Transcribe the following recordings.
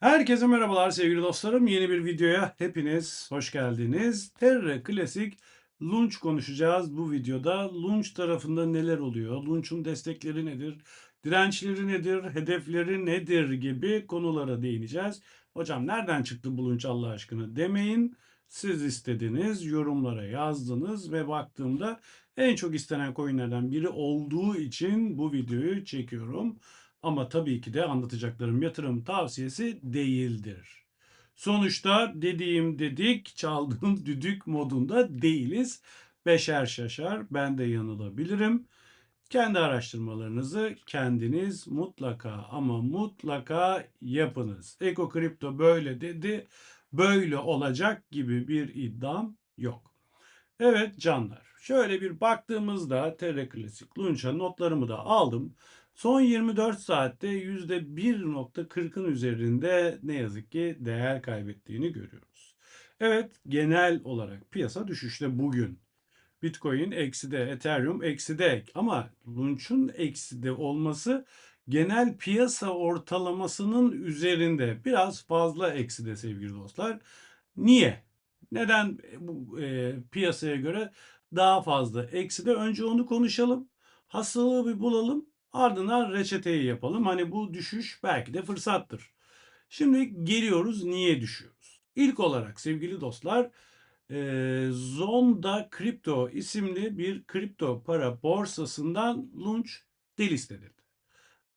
Herkese merhabalar sevgili dostlarım. Yeni bir videoya hepiniz hoş geldiniz. Terra Klasik Launch konuşacağız bu videoda. Launch tarafında neler oluyor? Launch'un destekleri nedir? Dirençleri nedir? Hedefleri nedir? gibi konulara değineceğiz. Hocam nereden çıktı bu Launch Allah aşkına demeyin. Siz istediniz, yorumlara yazdınız ve baktığımda en çok istenen coinlerden biri olduğu için bu videoyu çekiyorum. Ama tabii ki de anlatacaklarım yatırım tavsiyesi değildir. Sonuçta dediğim dedik, çaldığım düdük modunda değiliz. Beşer şaşar, ben de yanılabilirim. Kendi araştırmalarınızı kendiniz mutlaka ama mutlaka yapınız. Eko Kripto böyle dedi, böyle olacak gibi bir iddiam yok. Evet canlar, şöyle bir baktığımızda TR Klasik Lunch'a notlarımı da aldım. Son 24 saatte %1.40'ın üzerinde ne yazık ki değer kaybettiğini görüyoruz. Evet genel olarak piyasa düşüşte bugün. Bitcoin ekside, Ethereum ekside ama Launch'un ekside olması genel piyasa ortalamasının üzerinde biraz fazla ekside sevgili dostlar. Niye? Neden bu e, piyasaya göre daha fazla ekside? Önce onu konuşalım. Hastalığı bir bulalım. Ardından reçeteyi yapalım. Hani bu düşüş belki de fırsattır. Şimdi geliyoruz niye düşüyoruz? İlk olarak sevgili dostlar e, Zonda Kripto isimli bir kripto para borsasından Launch delist edildi.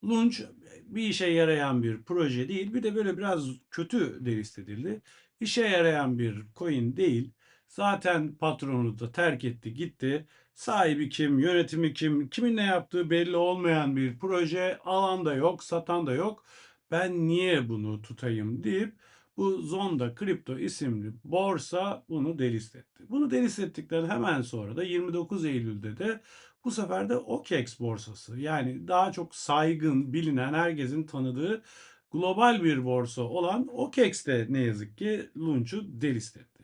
Launch bir işe yarayan bir proje değil. Bir de böyle biraz kötü delist edildi. İşe yarayan bir coin değil. Zaten patronu da terk etti gitti. Sahibi kim, yönetimi kim, kimin ne yaptığı belli olmayan bir proje. Alan da yok, satan da yok. Ben niye bunu tutayım deyip bu Zonda Kripto isimli borsa bunu delist etti. Bunu delist ettikten hemen sonra da 29 Eylül'de de bu sefer de OKEX borsası yani daha çok saygın, bilinen, herkesin tanıdığı global bir borsa olan OKEX de ne yazık ki Launch'u delist etti.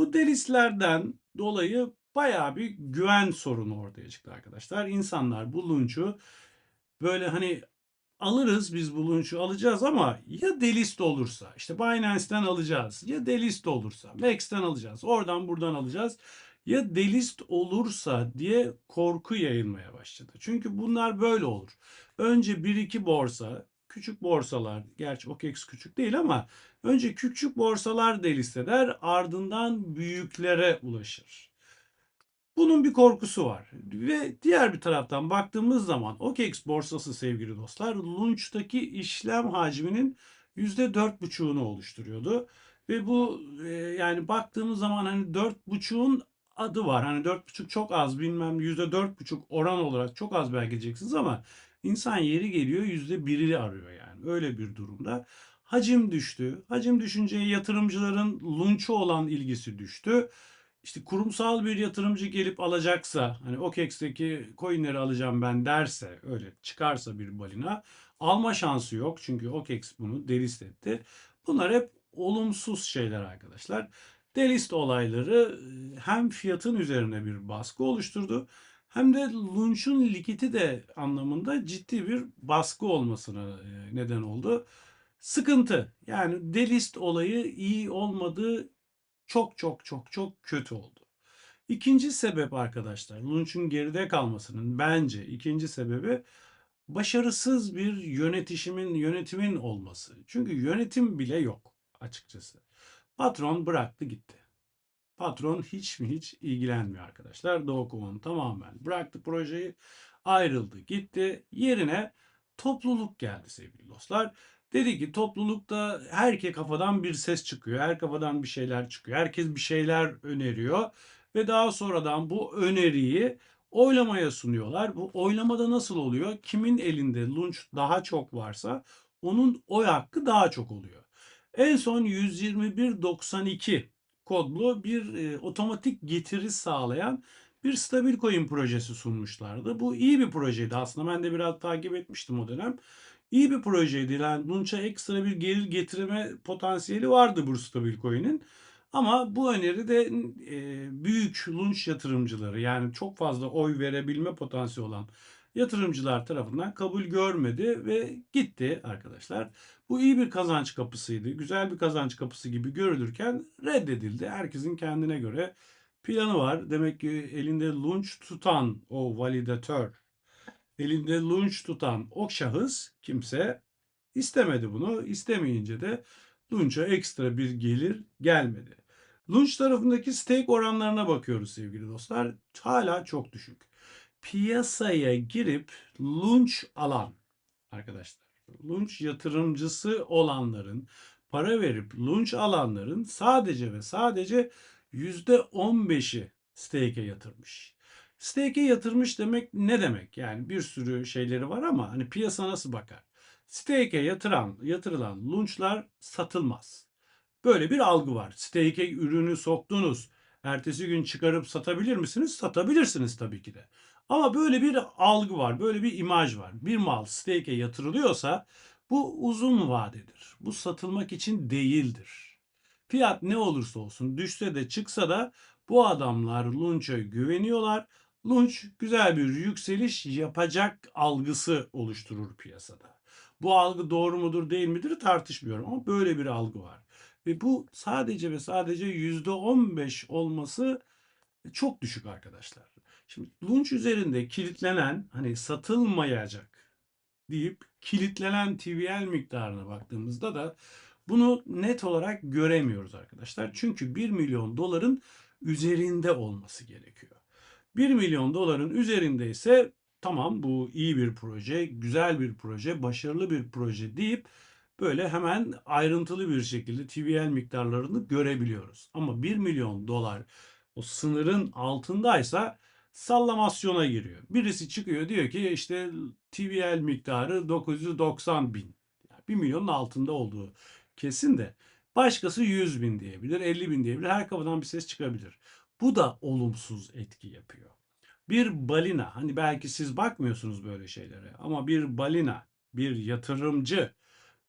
Bu delistlerden dolayı bayağı bir güven sorunu ortaya çıktı arkadaşlar. İnsanlar bu Launch'u böyle hani alırız biz bu Launch'u alacağız ama ya delist olursa işte Binance'ten alacağız ya delist olursa Max'ten alacağız oradan buradan alacağız ya delist olursa diye korku yayılmaya başladı. Çünkü bunlar böyle olur. Önce bir iki borsa, küçük borsalar, gerçi OKEX küçük değil ama önce küçük borsalar delist eder, ardından büyüklere ulaşır. Bunun bir korkusu var. Ve diğer bir taraftan baktığımız zaman OKEX borsası sevgili dostlar Launch'taki işlem hacminin %4,5'unu oluşturuyordu. Ve bu e, yani baktığımız zaman hani 4,5'un adı var. Hani 4,5 çok az bilmem %4,5 oran olarak çok az belki diyeceksiniz ama insan yeri geliyor %1'i arıyor yani. Öyle bir durumda. Hacim düştü. Hacim düşünce yatırımcıların lunch'u olan ilgisi düştü. İşte kurumsal bir yatırımcı gelip alacaksa hani OKEX'teki coinleri alacağım ben derse öyle çıkarsa bir balina alma şansı yok. Çünkü OKEX bunu delist etti. Bunlar hep olumsuz şeyler arkadaşlar. Delist olayları hem fiyatın üzerine bir baskı oluşturdu hem de Launch'un likiti de anlamında ciddi bir baskı olmasına neden oldu. Sıkıntı yani delist olayı iyi olmadığı çok çok çok çok kötü oldu. İkinci sebep arkadaşlar Launch'un geride kalmasının bence ikinci sebebi başarısız bir yönetişimin yönetimin olması. Çünkü yönetim bile yok açıkçası. Patron bıraktı gitti. Patron hiç mi hiç ilgilenmiyor arkadaşlar. Doğu tamamen bıraktı projeyi, ayrıldı, gitti. Yerine topluluk geldi sevgili dostlar. Dedi ki toplulukta herke kafadan bir ses çıkıyor. Her kafadan bir şeyler çıkıyor. Herkes bir şeyler öneriyor. Ve daha sonradan bu öneriyi oylamaya sunuyorlar. Bu oylamada nasıl oluyor? Kimin elinde lunch daha çok varsa onun oy hakkı daha çok oluyor. En son 121.92 kodlu bir e, otomatik getiri sağlayan bir stabil coin projesi sunmuşlardı. Bu iyi bir projeydi aslında. Ben de biraz takip etmiştim o dönem. İyi bir projeydi. Yani Launch'a ekstra bir gelir getirme potansiyeli vardı bu stabil coin'in. Ama bu öneri de e, büyük launch yatırımcıları yani çok fazla oy verebilme potansiyeli olan yatırımcılar tarafından kabul görmedi ve gitti arkadaşlar. Bu iyi bir kazanç kapısıydı. Güzel bir kazanç kapısı gibi görülürken reddedildi. Herkesin kendine göre planı var. Demek ki elinde lunch tutan o validatör, elinde lunch tutan o şahıs kimse istemedi bunu. İstemeyince de Lunch'a ekstra bir gelir gelmedi. Lunch tarafındaki stake oranlarına bakıyoruz sevgili dostlar. Hala çok düşük. Piyasaya girip lunch alan arkadaşlar. Lunch yatırımcısı olanların para verip lunch alanların sadece ve sadece %15'i stake'e yatırmış. Stake'e yatırmış demek ne demek? Yani bir sürü şeyleri var ama hani piyasa nasıl bakar? Stake'e yatıran, yatırılan lunchlar satılmaz. Böyle bir algı var. Stake'e ürünü soktunuz. Ertesi gün çıkarıp satabilir misiniz? Satabilirsiniz tabii ki de. Ama böyle bir algı var, böyle bir imaj var. Bir mal stake'e yatırılıyorsa bu uzun vadedir. Bu satılmak için değildir. Fiyat ne olursa olsun düşse de çıksa da bu adamlar Lunch'a güveniyorlar. Lunch güzel bir yükseliş yapacak algısı oluşturur piyasada. Bu algı doğru mudur değil midir tartışmıyorum ama böyle bir algı var. Ve bu sadece ve sadece %15 olması çok düşük arkadaşlar. Şimdi lunch üzerinde kilitlenen hani satılmayacak deyip kilitlenen TVL miktarına baktığımızda da bunu net olarak göremiyoruz arkadaşlar. Çünkü 1 milyon doların üzerinde olması gerekiyor. 1 milyon doların üzerinde ise tamam bu iyi bir proje, güzel bir proje, başarılı bir proje deyip böyle hemen ayrıntılı bir şekilde TVL miktarlarını görebiliyoruz. Ama 1 milyon dolar o sınırın altındaysa sallamasyona giriyor. Birisi çıkıyor diyor ki işte TVL miktarı 990 bin. Yani 1 milyonun altında olduğu kesin de. Başkası 100 bin diyebilir, 50 bin diyebilir. Her kapıdan bir ses çıkabilir. Bu da olumsuz etki yapıyor. Bir balina, hani belki siz bakmıyorsunuz böyle şeylere ama bir balina, bir yatırımcı,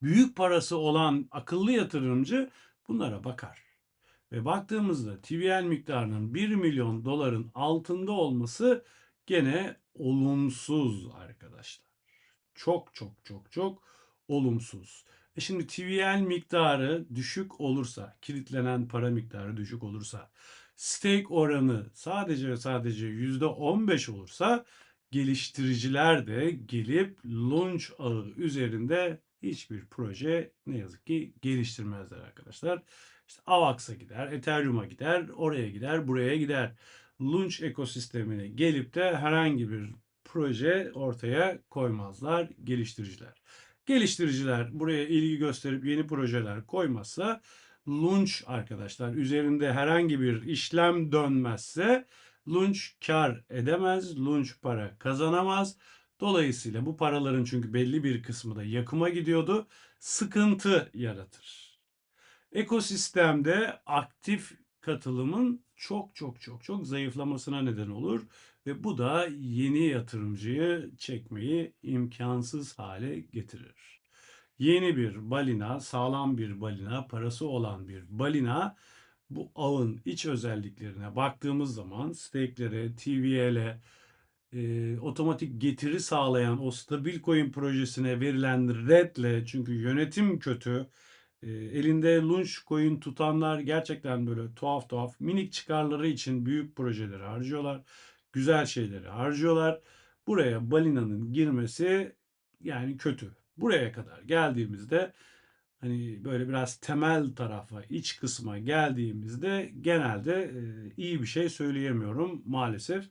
büyük parası olan akıllı yatırımcı bunlara bakar. Ve baktığımızda TVL miktarının 1 milyon doların altında olması gene olumsuz arkadaşlar. Çok çok çok çok olumsuz. E şimdi TVL miktarı düşük olursa, kilitlenen para miktarı düşük olursa, stake oranı sadece ve sadece %15 olursa geliştiriciler de gelip launch ağı üzerinde hiçbir proje ne yazık ki geliştirmezler arkadaşlar. İşte AVAX'a gider, Ethereum'a gider, oraya gider, buraya gider. Launch ekosistemine gelip de herhangi bir proje ortaya koymazlar geliştiriciler. Geliştiriciler buraya ilgi gösterip yeni projeler koymazsa Launch arkadaşlar üzerinde herhangi bir işlem dönmezse Launch kar edemez, Launch para kazanamaz. Dolayısıyla bu paraların çünkü belli bir kısmı da yakıma gidiyordu. Sıkıntı yaratır. Ekosistemde aktif katılımın çok çok çok çok zayıflamasına neden olur ve bu da yeni yatırımcıyı çekmeyi imkansız hale getirir. Yeni bir balina, sağlam bir balina, parası olan bir balina bu ağın iç özelliklerine baktığımız zaman stake'lere, TVL'e, e, otomatik getiri sağlayan o stabil coin projesine verilen redle çünkü yönetim kötü. E, elinde lunch coin tutanlar gerçekten böyle tuhaf tuhaf minik çıkarları için büyük projeleri harcıyorlar. Güzel şeyleri harcıyorlar. Buraya balinanın girmesi yani kötü. Buraya kadar geldiğimizde hani böyle biraz temel tarafa, iç kısma geldiğimizde genelde e, iyi bir şey söyleyemiyorum maalesef.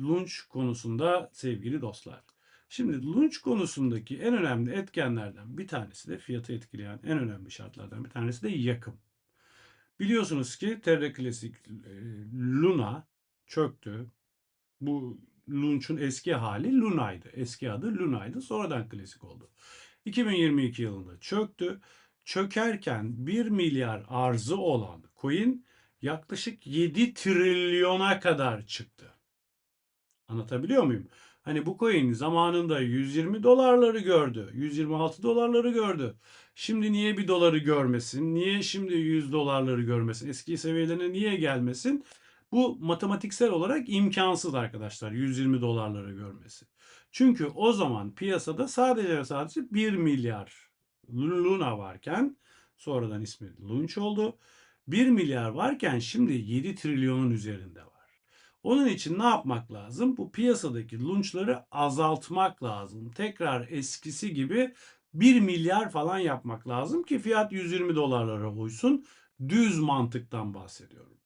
Lunch konusunda sevgili dostlar. Şimdi lunch konusundaki en önemli etkenlerden bir tanesi de fiyatı etkileyen en önemli şartlardan bir tanesi de yakım. Biliyorsunuz ki Terra Classic e, Luna çöktü. Bu Lunch'un eski hali Luna'ydı. Eski adı Luna'ydı. Sonradan klasik oldu. 2022 yılında çöktü. Çökerken 1 milyar arzı olan coin yaklaşık 7 trilyona kadar çıktı. Anlatabiliyor muyum? Hani bu coin zamanında 120 dolarları gördü. 126 dolarları gördü. Şimdi niye 1 doları görmesin? Niye şimdi 100 dolarları görmesin? Eski seviyelerine niye gelmesin? Bu matematiksel olarak imkansız arkadaşlar 120 dolarları görmesi. Çünkü o zaman piyasada sadece sadece 1 milyar Luna varken sonradan ismi Lunch oldu. 1 milyar varken şimdi 7 trilyonun üzerinde var. Onun için ne yapmak lazım? Bu piyasadaki lunchları azaltmak lazım. Tekrar eskisi gibi 1 milyar falan yapmak lazım ki fiyat 120 dolarlara uysun. Düz mantıktan bahsediyorum.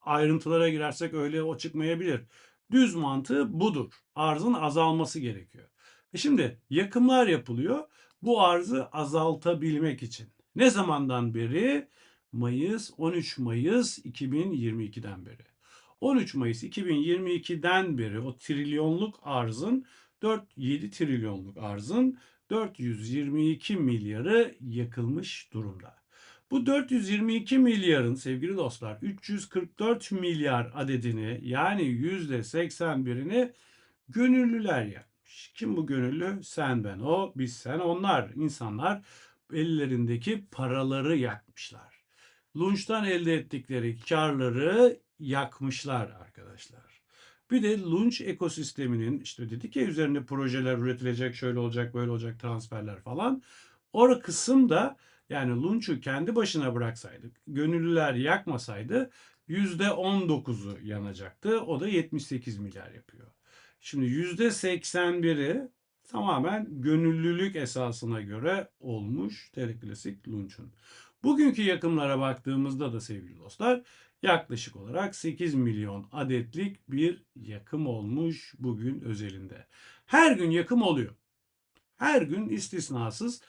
Ayrıntılara girersek öyle o çıkmayabilir. Düz mantığı budur. Arzın azalması gerekiyor. E şimdi yakımlar yapılıyor. Bu arzı azaltabilmek için. Ne zamandan beri? Mayıs 13 Mayıs 2022'den beri. 13 Mayıs 2022'den beri o trilyonluk arzın 4-7 trilyonluk arzın 422 milyarı yakılmış durumda. Bu 422 milyarın sevgili dostlar 344 milyar adedini yani %81'ini gönüllüler yakmış. Kim bu gönüllü? Sen ben o, biz sen onlar. insanlar ellerindeki paraları yakmışlar. Lunch'tan elde ettikleri karları yakmışlar arkadaşlar. Bir de Lunch ekosisteminin işte dedik ya üzerinde projeler üretilecek, şöyle olacak, böyle olacak, transferler falan. O kısım da yani Lunch'u kendi başına bıraksaydık, gönüllüler yakmasaydı %19'u yanacaktı. O da 78 milyar yapıyor. Şimdi %81'i tamamen gönüllülük esasına göre olmuş Teleclasik Lunch'un. Bugünkü yakımlara baktığımızda da sevgili dostlar yaklaşık olarak 8 milyon adetlik bir yakım olmuş bugün özelinde. Her gün yakım oluyor. Her gün istisnasız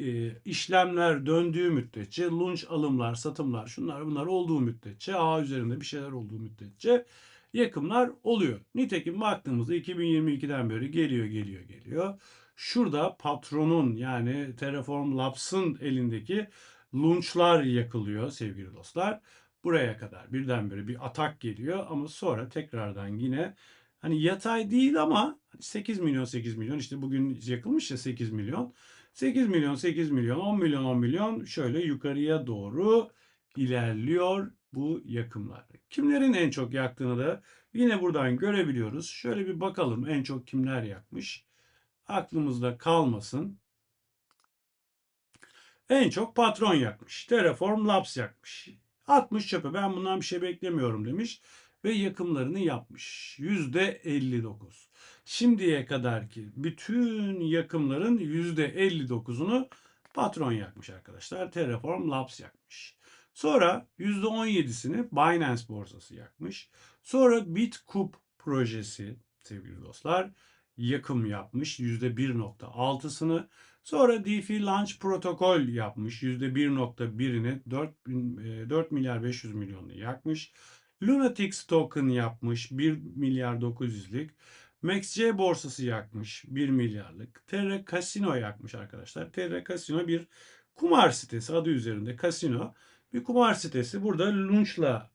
e, işlemler döndüğü müddetçe, lunch alımlar, satımlar, şunlar bunlar olduğu müddetçe, ağ üzerinde bir şeyler olduğu müddetçe yakımlar oluyor. Nitekim baktığımızda 2022'den beri geliyor, geliyor, geliyor. Şurada patronun yani Terraform Labs'ın elindeki lunchlar yakılıyor sevgili dostlar. Buraya kadar birdenbire bir atak geliyor ama sonra tekrardan yine hani yatay değil ama 8 milyon 8 milyon işte bugün yakılmış ya 8 milyon. 8 milyon 8 milyon 10 milyon 10 milyon şöyle yukarıya doğru ilerliyor bu yakımlar. Kimlerin en çok yaktığını da yine buradan görebiliyoruz. Şöyle bir bakalım en çok kimler yakmış. Aklımızda kalmasın. En çok patron yakmış. Terraform Labs yakmış. Atmış çöpe ben bundan bir şey beklemiyorum demiş ve yakımlarını yapmış. %59. Şimdiye kadar ki bütün yakımların %59'unu patron yakmış arkadaşlar. Terraform Labs yakmış. Sonra %17'sini Binance borsası yakmış. Sonra Bitcup projesi sevgili dostlar yakım yapmış %1.6'sını. Sonra DeFi Launch protokol yapmış. %1.1'ini 4, 4 milyar 500 milyonunu yakmış. Lunatics token yapmış 1 milyar 900'lük. MaxC borsası yakmış 1 milyarlık. Terra Casino yakmış arkadaşlar. Terra Casino bir kumar sitesi adı üzerinde Casino. Bir kumar sitesi. Burada Lunch'la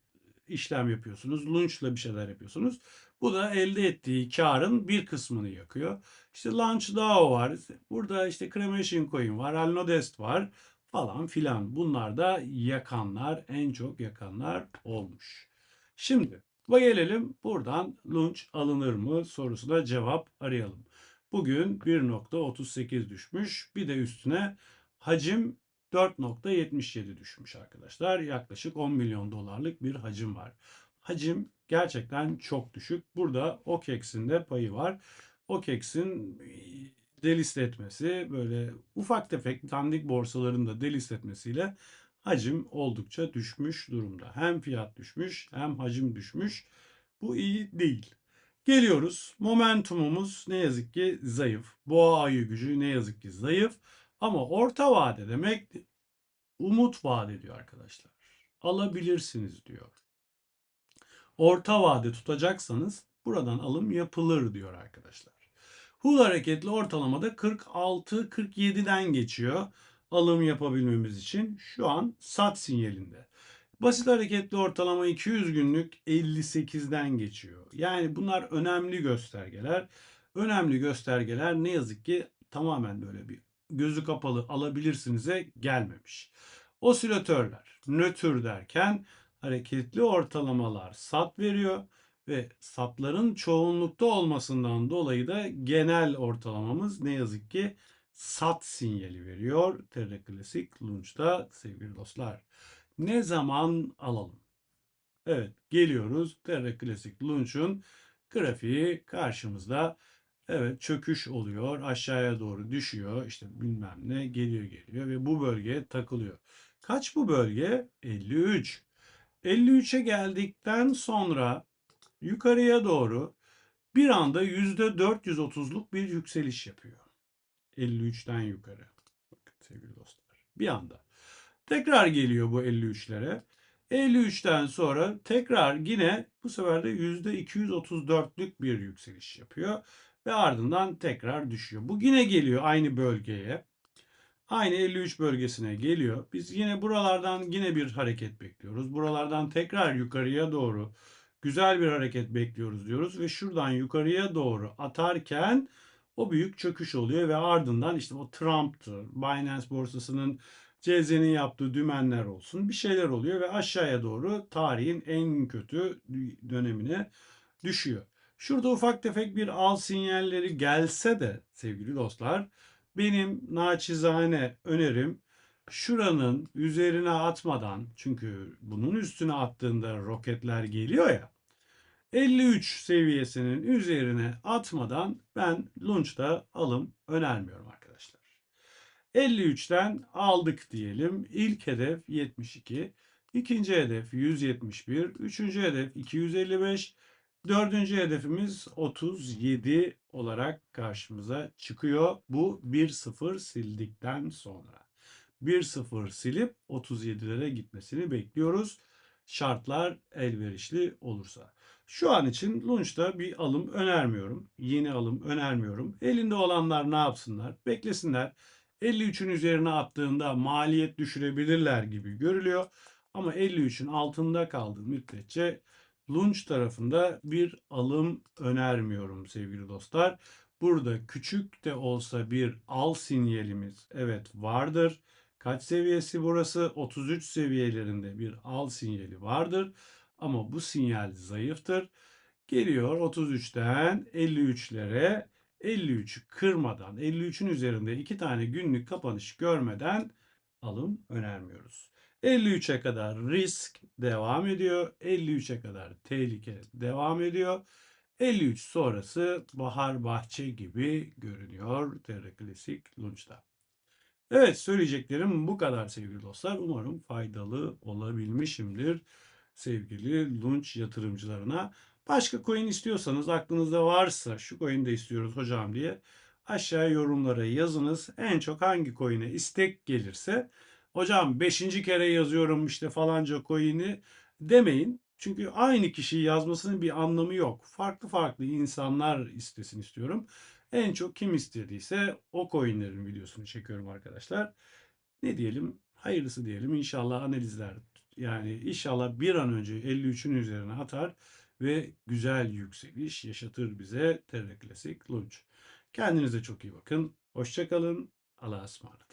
işlem yapıyorsunuz. Lunch'la bir şeyler yapıyorsunuz. Bu da elde ettiği karın bir kısmını yakıyor. İşte Launch DAO var. Burada işte Cremation Coin var. Alnodest var falan filan. Bunlar da yakanlar, en çok yakanlar olmuş. Şimdi gelelim buradan lunch alınır mı sorusuna cevap arayalım. Bugün 1.38 düşmüş. Bir de üstüne hacim 4.77 düşmüş arkadaşlar. Yaklaşık 10 milyon dolarlık bir hacim var. Hacim gerçekten çok düşük. Burada OKEX'in de payı var. OKEX'in e, delist etmesi böyle ufak tefek dandik borsaların da delist etmesiyle hacim oldukça düşmüş durumda. Hem fiyat düşmüş hem hacim düşmüş. Bu iyi değil. Geliyoruz. Momentumumuz ne yazık ki zayıf. Boğa ayı gücü ne yazık ki zayıf. Ama orta vade demek umut vaat ediyor arkadaşlar. Alabilirsiniz diyor. Orta vade tutacaksanız buradan alım yapılır diyor arkadaşlar. Hul hareketli ortalamada 46-47'den geçiyor alım yapabilmemiz için şu an sat sinyalinde. Basit hareketli ortalama 200 günlük 58'den geçiyor. Yani bunlar önemli göstergeler. Önemli göstergeler ne yazık ki tamamen böyle bir gözü kapalı alabilirsiniz'e gelmemiş. Osilatörler nötr derken hareketli ortalamalar sat veriyor ve satların çoğunlukta olmasından dolayı da genel ortalamamız ne yazık ki sat sinyali veriyor. Terra Klasik Launch'ta sevgili dostlar. Ne zaman alalım? Evet geliyoruz. Terra Klasik Launch'un grafiği karşımızda. Evet çöküş oluyor. Aşağıya doğru düşüyor. İşte bilmem ne geliyor geliyor ve bu bölgeye takılıyor. Kaç bu bölge? 53. 53'e geldikten sonra yukarıya doğru bir anda %430'luk bir yükseliş yapıyor. 53'ten yukarı. Bakın sevgili dostlar. Bir anda. Tekrar geliyor bu 53'lere. 53'ten sonra tekrar yine bu sefer de %234'lük bir yükseliş yapıyor ve ardından tekrar düşüyor. Bu yine geliyor aynı bölgeye. Aynı 53 bölgesine geliyor. Biz yine buralardan yine bir hareket bekliyoruz. Buralardan tekrar yukarıya doğru güzel bir hareket bekliyoruz diyoruz ve şuradan yukarıya doğru atarken o büyük çöküş oluyor ve ardından işte o Trump'tı, Binance borsasının CZ'nin yaptığı dümenler olsun bir şeyler oluyor ve aşağıya doğru tarihin en kötü dönemine düşüyor. Şurada ufak tefek bir al sinyalleri gelse de sevgili dostlar benim naçizane önerim şuranın üzerine atmadan çünkü bunun üstüne attığında roketler geliyor ya 53 seviyesinin üzerine atmadan ben Launch'ta alım önermiyorum arkadaşlar. 53'ten aldık diyelim. İlk hedef 72, ikinci hedef 171, üçüncü hedef 255, dördüncü hedefimiz 37 olarak karşımıza çıkıyor. Bu 1-0 sildikten sonra. 1-0 silip 37'lere gitmesini bekliyoruz. Şartlar elverişli olursa. Şu an için Launch'ta bir alım önermiyorum. Yeni alım önermiyorum. Elinde olanlar ne yapsınlar? Beklesinler. 53'ün üzerine attığında maliyet düşürebilirler gibi görülüyor. Ama 53'ün altında kaldığı müddetçe Launch tarafında bir alım önermiyorum sevgili dostlar. Burada küçük de olsa bir al sinyalimiz evet vardır. Kaç seviyesi burası? 33 seviyelerinde bir al sinyali vardır. Ama bu sinyal zayıftır. Geliyor 33'ten 53'lere 53'ü kırmadan 53'ün üzerinde iki tane günlük kapanış görmeden alım önermiyoruz. 53'e kadar risk devam ediyor. 53'e kadar tehlike devam ediyor. 53 sonrası bahar bahçe gibi görünüyor Terra Klasik Launch'ta. Evet söyleyeceklerim bu kadar sevgili dostlar. Umarım faydalı olabilmişimdir sevgili Launch yatırımcılarına. Başka coin istiyorsanız aklınızda varsa şu coin de istiyoruz hocam diye aşağıya yorumlara yazınız. En çok hangi coin'e istek gelirse hocam 5. kere yazıyorum işte falanca coin'i demeyin. Çünkü aynı kişiyi yazmasının bir anlamı yok. Farklı farklı insanlar istesin istiyorum. En çok kim istediyse o coinlerin videosunu çekiyorum arkadaşlar. Ne diyelim? Hayırlısı diyelim. İnşallah analizler yani inşallah bir an önce 53'ün üzerine atar ve güzel yükseliş yaşatır bize Terra Classic Launch. Kendinize çok iyi bakın. Hoşçakalın. Allah'a ısmarladık.